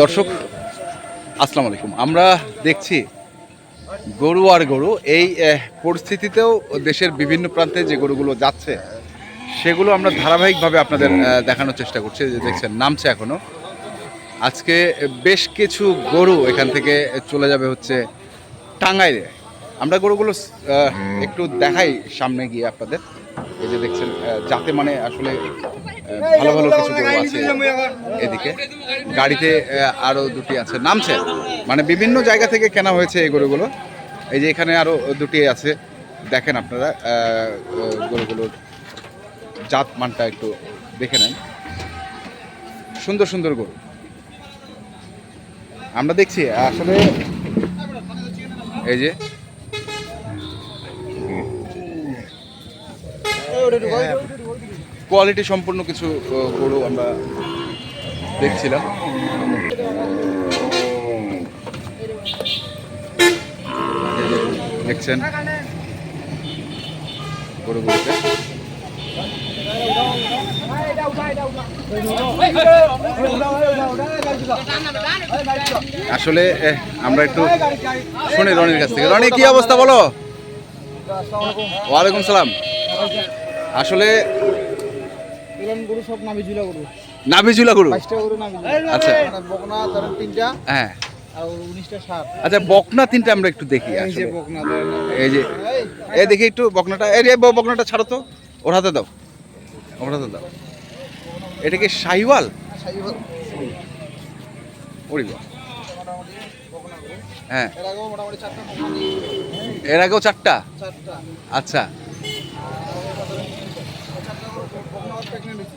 দর্শক, আসসালামু আলাইকুম। আমরা দেখছি গরু আর গরু। এই পরিস্থিতিতেও দেশের বিভিন্ন প্রান্তে যে গরুগুলো যাচ্ছে, সেগুলো আমরা ধারাবাহিকভাবে আপনাদের দেখানোর চেষ্টা করছি। যে দেখছেন, নামছে এখনও আজকে বেশ কিছু গরু এখান থেকে চলে যাবে হচ্ছে টাঙ্গাইলে। আমরা গরুগুলো একটু দেখাই সামনে গিয়ে আপনাদের। এই যে দেখছেন যাতে মানে আসলে ভালো ভালো কিছু গরু আছে এদিকে। গাড়িতে আরও দুটি আছে। নামছে। মানে বিভিন্ন জায়গা থেকে কেনা হয়েছে এই গরুগুলো। এই যে এখানে আরও দুটি আছে। দেখেন আপনারা গরুগুলোর জাত মানটা একটু দেখে নেন। সুন্দর সুন্দর গরু। আমরা দেখছি, আসলে এই যে কোয়ালিটি সম্পূর্ণ কিছু গরু আমরা দেখছিলাম। দেখছেন গরুগুলোতে আসলে আমরা একটু শুনি রনির কাছ থেকে। রনি, কি অবস্থা বলো? ওয়ালাইকুম সালাম। আসলে এগুলো গরু সব ঝুলা গরু। গরু? গরু নামি আচ্ছা। বকনা ধরেন তিনটা। হ্যাঁ। আচ্ছা বকনা তিনটা আমরা একটু দেখি এই যে বকনা ধরেন এই দেখি একটু বকনাটা। এই বকনাটা ছাড়ো তো। ওর হাতে দাও। ওর হাতে দাও। এটা কি শাহিওয়াল। হ্যাঁ। এর আগেও মোটামুটি চারটা। বকনা নিয়ে এর আগেও চারটা? চারটা। আচ্ছা বকনা প্রেগনেন্ট হয়েছে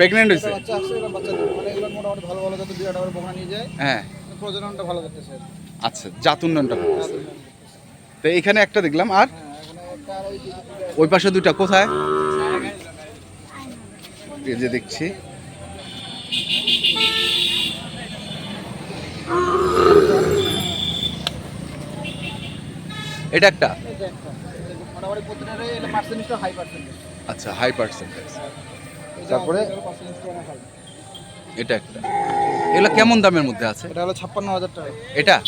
প্রেগনেন্ট হয়েছে? বাচ্চা আসছে এবার বাচ্চা দেবে মানে এগুলো মোটামুটি ভালো ভালো যাতে দুই আটা করে বকনা নিয়ে যায়। হ্যাঁ। প্রজননটা ভালো করতেছে। আচ্ছা জাত উন্নয়নটা করতেছে। তো এখানে একটা দেখলাম আর? হ্যাঁ ওই পাশে দুইটা কোথায়? যে দেখছি। এটা একটা? আচ্ছা হাই পার্সেন্টেজ তারপরে? এটা একটা। এগুলো কেমন দামের মধ্যে আছে? এটা হলো ছাপ্পান্ন হাজার টাকা। এটা?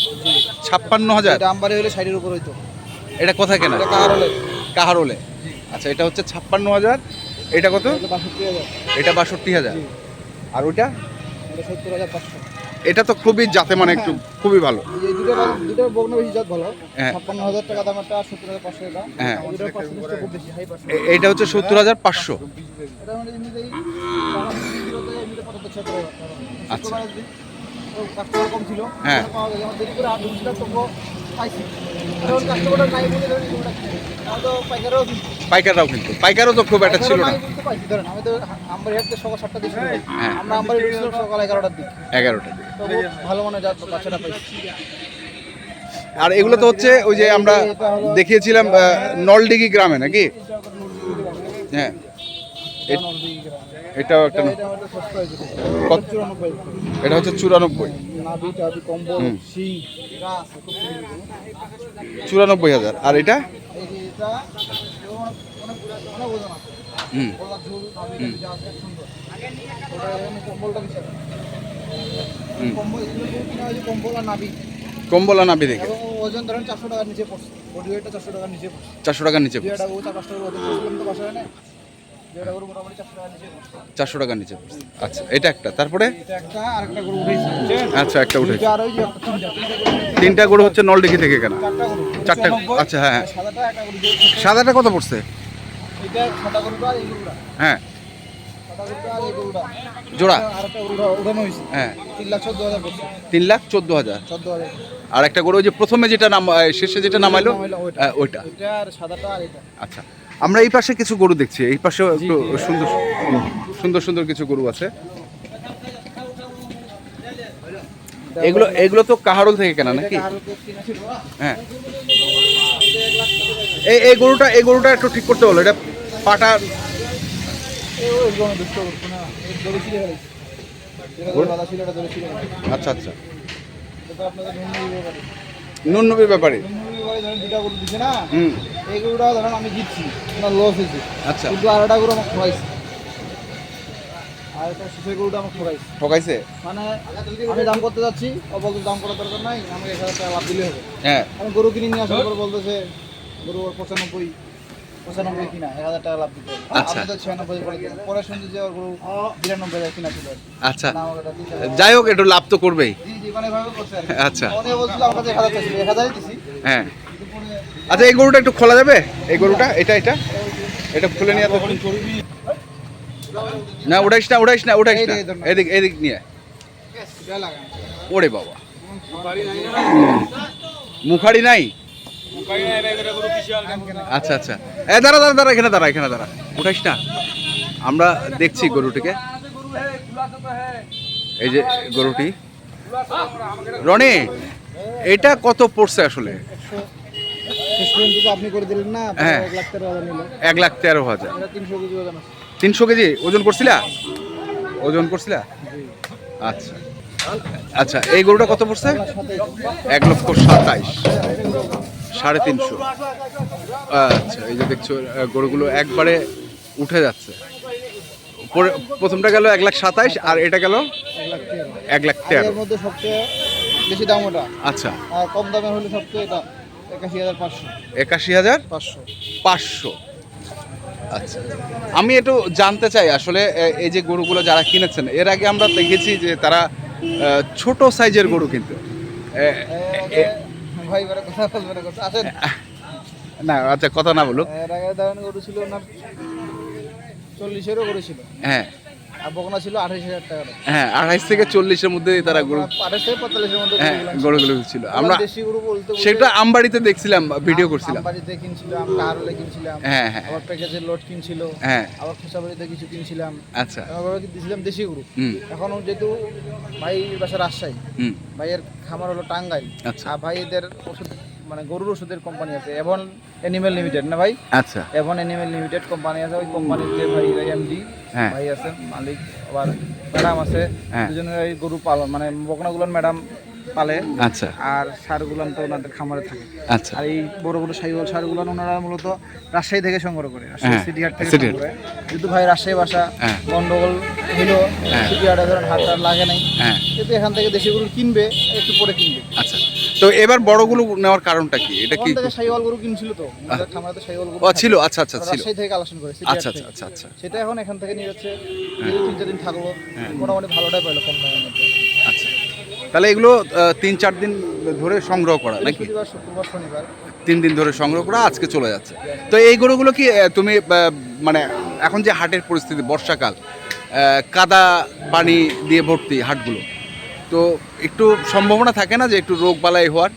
ছাপ্পান্ন হাজার? এটা আমবাড়ি হলে সাইডের উপর হইতো। এটা কোথায় কেনা? কাহারোলে। কাহারোলে। আচ্ছা এটা হচ্ছে ছাপ্পান্ন হাজার। এটা কত? এটা বাষট্টি হাজার। এটা বাষট্টি হাজার। আর ওইটা? সত্তর হাজার পাঁচশো। এটা তো খুবই জাতে মানে একটু খুবই ভালো এই দুটো বাল- দুটো বগ্ন বেশি জাত ভালো হ্যাঁ। টাকা দাম একটা সত্তর হাজার পাঁচশো টাকা হ্যাঁ। হচ্ছে সত্তর হাজার পাঁচশো এটা মানে এমনিতেই। আচ্ছা। দেরি করে পাইকারও। পাইকাররাও কিন্তু, পাইকারও তো খুব একটা ছিল না আমি তো সকাল। আমরা সকাল এগারোটার ভালো মনে পাইছি আর এগুলো তো হচ্ছে ওই যে আমরা দেখিয়েছিলাম নলডিগি গ্রামে নাকি হ্যাঁ এটাও একটা এটা হচ্ছে চুরানব্বই। চুরানব্বই হাজার। আর এটা? হুম। কম্বল আর নাবি দেখে। ওজন ধরেন চারশো টাকার নিচে পড়ছে। বডি ওয়েটটা চারশো টাকার নিচে পড়ছে। চারশো টাকার নিচে পড়ছে। চারশো টাকার নিচে। আচ্ছা এটা একটা। তারপরে? আচ্ছা একটা একটা তিনটা গরু হচ্ছে নলডিগি থেকে কেনা। চারটা আচ্ছা, হ্যাঁ, হ্যাঁ। সাদাটা কত পড়ছে? হ্যাঁ। জোড়া? হ্যাঁ। তিন লাখ চোদ্দ হাজার আর একটা গরু ওই যে প্রথমে যেটা নাম শেষে যেটা নামাইলো ওইটা। এটা। আচ্ছা। আমরা এই পাশে কিছু গরু দেখছি এই পাশেও একটু সুন্দর সুন্দর সুন্দর কিছু গরু আছে এগুলো এগুলো তো কাহারল থেকে কেনা নাকি? হ্যাঁ। এই এই গরুটা এই গরুটা একটু ঠিক করতে বলো এটা পাটা আচ্ছা আচ্ছা নুন নবীর ব্যাপারে নুন ধরেন দুটা গরু দিছে না এই গরুটা ধরেন আমি জিতছি আমার লস হয়েছে। আচ্ছা। কিন্তু আরেকটা গরু আমাকে খাওয়াইছে আর একটা গরুটা আমাকে ঠকাইছে। ঠকাইছে? মানে আমি দাম করতে যাচ্ছি ও বলতে দাম করার দরকার নাই আমাকে এক হাজার টাকা লাভ দিলে হবে। হ্যাঁ। আমি গরু কিনে নিয়ে আসার পর বলতেছে গরু ওর পঁচানব্বই পঁচানব্বই কিনা এক হাজার টাকা লাভ দিতে হবে। আচ্ছা। আমি তো ছিয়ানব্বই করে পরে শুনছি যে ওর গরু বিরানব্বই হাজার কিনা ছিল। আচ্ছা। যাই হোক একটু লাভ তো করবেই। জি জি মানে এভাবে করছে আচ্ছা। ও বলছিল আমার কাছে এক হাজার এক হাজারই দিছি। হ্যাঁ। আচ্ছা এই গরুটা একটু খোলা যাবে? এই গরুটা, এটা এটা? এটা খুলে নিয়ে না, উঠাইস না উঠাইস না উঠাইস না। এদিক এদিক নিয়ে ওরে বাবা। মুখারি নাই? আচ্ছা আচ্ছা। এ, দাঁড়া দাঁড়া দাঁড়া, এখানে দাঁড়া এখানে দাঁড়া। উঠাইস না। আমরা দেখছি গরুটিকে। এই যে গরুটি। রনি, এটা কত পড়ছে আসলে? আপনি করে দিলেন না হ্যাঁ। এক লাখ তেরো হাজার তিনশো কেজি ওজন করছিলা? ওজন করছিলা? আচ্ছা। আচ্ছা এই গরুটা কত পড়ছে? এক লক্ষ সাতাইশ। সাড়ে তিনশো। আচ্ছা এই যে দেখছ গরুগুলো একবারে উঠে যাচ্ছে। পরে- প্রথমটা গেল এক লাখ সাতাইশ আর এটা গেল এক লাখ তেরো। মধ্যে সবচেয়ে বেশি দাম ওটা। আচ্ছা। কম দামে হলে সবচেয়ে এটা। একাশি হাজার পাঁচশো। একাশি হাজার? পাঁচশো। পাঁচশো। আচ্ছা। আমি একটু জানতে চাই আসলে এই যে গরুগুলো যারা কিনেছেন এর আগে আমরা দেখেছি যে তারা ছোট সাইজের গরু কিন্তু। না না আচ্ছা কথা না বলুক। এর আগে গরু ছিল ওনার চল্লিশেরও গরু ছিল। হ্যাঁ। বকনা ছিল আঠাশ হাজার টাকা হ্যাঁ আঠাইশ থেকে চল্লিশের মধ্যে তারা গরু আঠাশ থেকে পঁয়তাল্লিশের মধ্যে হ্যাঁ গরুগুলো ছিল। আমরা দেশি গরু বলতে সেটা আমবাড়িতে দেখছিলাম ভিডিও করছিলাম। বাড়িতে কিনছিলাম কারলে কিনছিলাম হ্যাঁ হ্যাঁ আবার প্যাকেজের লোড কিনছিল হ্যাঁ। আবার খোসাবাড়িতে কিছু কিনছিলাম। আচ্ছা। এভাবে দিয়েছিলাম দেশি গরু। এখন যেহেতু ভাই বাসা রাজশাহী হুম। ভাইয়ের খামার হলো টাঙ্গাইল। আচ্ছা। আর ভাইদের ওষুধ মানে গরুর ওষুধের কোম্পানি আছে এভন অ্যানিমেল লিমিটেড না ভাই? আচ্ছা। এভন অ্যানিমেল লিমিটেড কোম্পানি আছে ওই কোম্পানিতে ভাই এমডি হ্যাঁ। ভাই আছে মালিক আবার ম্যাডাম আছে হ্যাঁ। দুজনের এই গরু পালন মানে বকনাগুলোর ম্যাডাম পালে। আচ্ছা। আর সারগুলান তো ওনাদের খামারে থাকে। আচ্ছা। আর এই বড় বড় সাইওয়াল সারগুলান ওনারা মূলত রাজশাহী থেকে সংগ্রহ করে হ্যাঁ, সিটি হাট থেকে সংগ্রহ করে। যেহেতু ভাই রাজশাহী বাসা। গন্ডগোল হ্যাঁ। সিটি হাটে ধরেন টাট লাগে নাই। কিন্তু এখান থেকে দেশি গরু কিনবে একটু পরে কিনবে। আচ্ছা। তো এবার বড়গুলো নেওয়ার কারণটা কি? এটা কি থেকে গরু কিনছিল তো। খামারে তো সাইওয়াল গরু ছিল আচ্ছা আচ্ছা ছিল। থেকে কালেকশন আচ্ছা আচ্ছা আচ্ছা আচ্ছা। সেটা এখন এখান থেকে নিয়ে যাচ্ছে। তিন চার দিন থাকল মোটামুটি ভালোটাই পাইলো কম দামের মধ্যে। আচ্ছা। তাহলে এগুলো তিন চার দিন ধরে সংগ্রহ করা নাকি? শুক্রবার শনিবার। তিন দিন ধরে সংগ্রহ করা আজকে চলে যাচ্ছে। তো এই গরুগুলো কি তুমি মানে এখন যে হাটের পরিস্থিতি বর্ষাকাল আহ, কাদা পানি দিয়ে ভর্তি হাটগুলো? তো একটু সম্ভাবনা থাকে না যে একটু রোগ বালাই হওয়ার?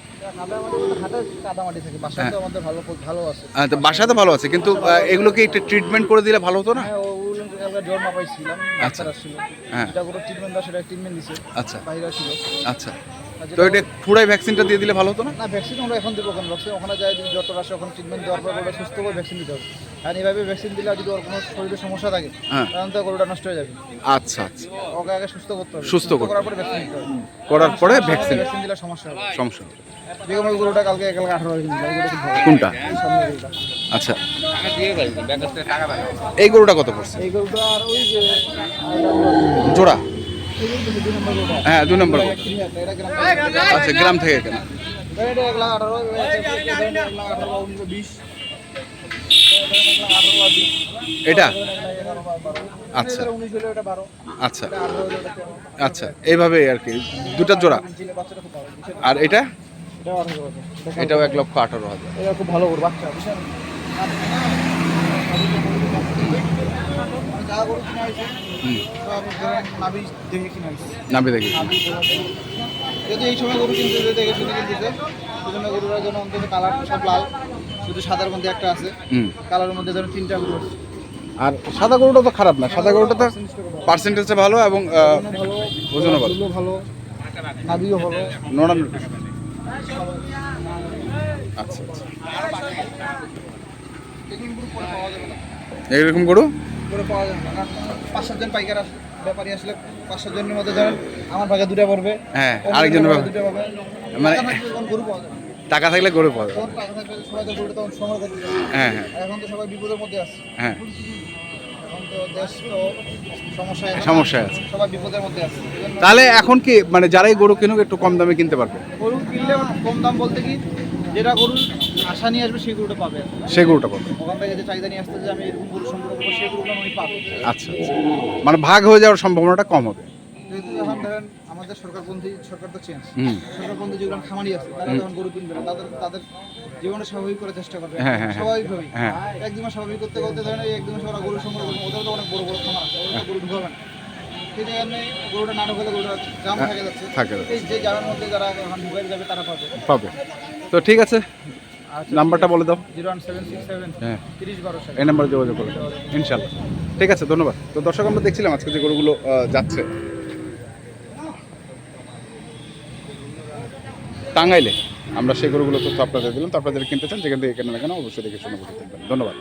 তো আছে আহ, তো বাসাতে ভালো আছে কিন্তু এগুলোকে একটু ট্রিটমেন্ট করে দিলে ভালো হতো না? হ্যাঁ আচ্ছা। হ্যাঁ। যেটা ট্রিটমেন্ট সেটা ট্রিটমেন্ট আচ্ছা। বাইরে ছিল। আচ্ছা। তো এটা ফুড়াই ভ্যাকসিনটা দিয়ে দিলে ভালো হতো না? না ভ্যাকসিন আমরা এখন দেবো ওখানে ভ্যাকসিন ওখানে যাই যদি জ্বর আসে ওখানে ট্রিটমেন্ট দেওয়ার পর সুস্থ করে ভ্যাকসিন দিতে হবে। আর এইভাবে ভ্যাকসিন দিলে যদি ওর কোনো শরীরে সমস্যা থাকে হ্যাঁ। তাহলে তো গরুটা নষ্ট হয়ে যাবে। আচ্ছা আচ্ছা। ওকে আগে সুস্থ করতে হবে। সুস্থ করার পরে ভ্যাকসিন দিতে হবে। করার পরে ভ্যাকসিন ভ্যাকসিন দিলে সমস্যা হবে। সমস্যা হবে। বেগম ওই গরুটা কালকে এক লাখ আঠারো কোনটা? এই গরুটা। আচ্ছা। এই গরুটা কত পড়ছে? এই গরুটা আর ওই যে জোড়া? হ্যাঁ দুই নম্বর আচ্ছা গ্রাম থেকে কেনা। এটা? আচ্ছা। আচ্ছা। আচ্ছা এইভাবে আর কি, দুটা জোড়া। আর এটা? এটাও এক লক্ষ আঠারো হাজার। খুব ভালো বাচ্চা যা গরু কিনা হয়েছে সব নাভি দেখে কিনা হয়েছে। নাভি দেখে। যদি এই সময় গরু কিনতে যেতে দেখে শুনে কিনতেছে সেজন্য গরুরা যেন অন্তত কালার সব লাল শুধু সাদার মধ্যে একটা আছে হুম। কালারের মধ্যে যেন তিনটা গরু আর সাদা গরুটা তো খারাপ না সাদা গরুটা তো পার্সেন্টেজটা ভালো এবং ওজনও ভালো। ভালো নাভিও ভালো। নড়ানো আচ্ছা আচ্ছা। এগুলো গরু? গরু করে পাওয়া যাবে না। কারণ পাঁচ সাতজন পাইকার ব্যাপারী আসলে পাঁচ সাতজনের মধ্যে ধরেন আমার ভাগে দুটা পড়বে হ্যাঁ ভাগে দুটা পাবে মানে- গরু পাওয়া যাবে টাকা থাকলে গরু পাওয়া। তখন টাকা থাকলে সবাই তো গরুটা তখন সংগ্রহ করতে হ্যাঁ হ্যাঁ। এখন তো সবাই বিপদের মধ্যে আছে। হ্যাঁ। এখন তো দেশ তো সমস্যায় আছে। আছে। সবাই বিপদের মধ্যে আছে। তাহলে এখন কি মানে যারাই গরু কিনুক একটু কম দামে কিনতে পারবে? গরু কিনলে কম দাম বলতে কি যেটা গরু আশা নিয়ে আসবে সেই গরুটা পাবে। সেই গরুটা পাবে। ওখান থেকে যে চাহিদা নিয়ে আসতে যে আমি এরকম গরু সংগ্রহ করব সেই গরুগুলো উনি পাবে। আচ্ছা আচ্ছা। মানে ভাগ হয়ে যাওয়ার সম্ভাবনাটা কম হবে। যেহেতু এখন ধরেন আমাদের সরকারপন্থী সরকার তো চেঞ্জ সরকারপন্থী যেগুলো খামারি আছে তারা যখন গরু কিনবে না, তাদের তাদের জীবনে স্বাভাবিক করার চেষ্টা করবে। হ্যাঁ, হ্যাঁ, হ্যাঁ। স্বাভাবিকভাবেই। হ্যাঁ। একদিন স্বাভাবিক করতে করতে ধরেন এই একদিন ওরা গরু সংগ্রহ করবে ওদের তো অনেক বড় বড় খামার আছে ওরা গরু ঢুকাবে না। সেই জায়গায় গরুটা না ঢুকালে গরুটা জাম থাকে যাচ্ছে। থাকে যাচ্ছে। এই যে জামের মধ্যে যারা এখন ঢুকাই যাবে তারা পাবে। পাবে। তো ঠিক আছে, নাম্বারটা বলে দাও। হ্যাঁ। এই নাম্বারে যোগাযোগ করো। ইনশাল্লাহ ঠিক আছে, ধন্যবাদ। তো দর্শক, আমরা দেখছিলাম আজকে যে গরুগুলো যাচ্ছে। টাঙ্গাইলে আমরা সেই গরুগুলো তথ্য আপনাদের দিলাম। তো আপনাদের কিনতে চান, যেখান থেকে কেনা না কেন অবশ্যই দেখে শুনে বলতে ধন্যবাদ।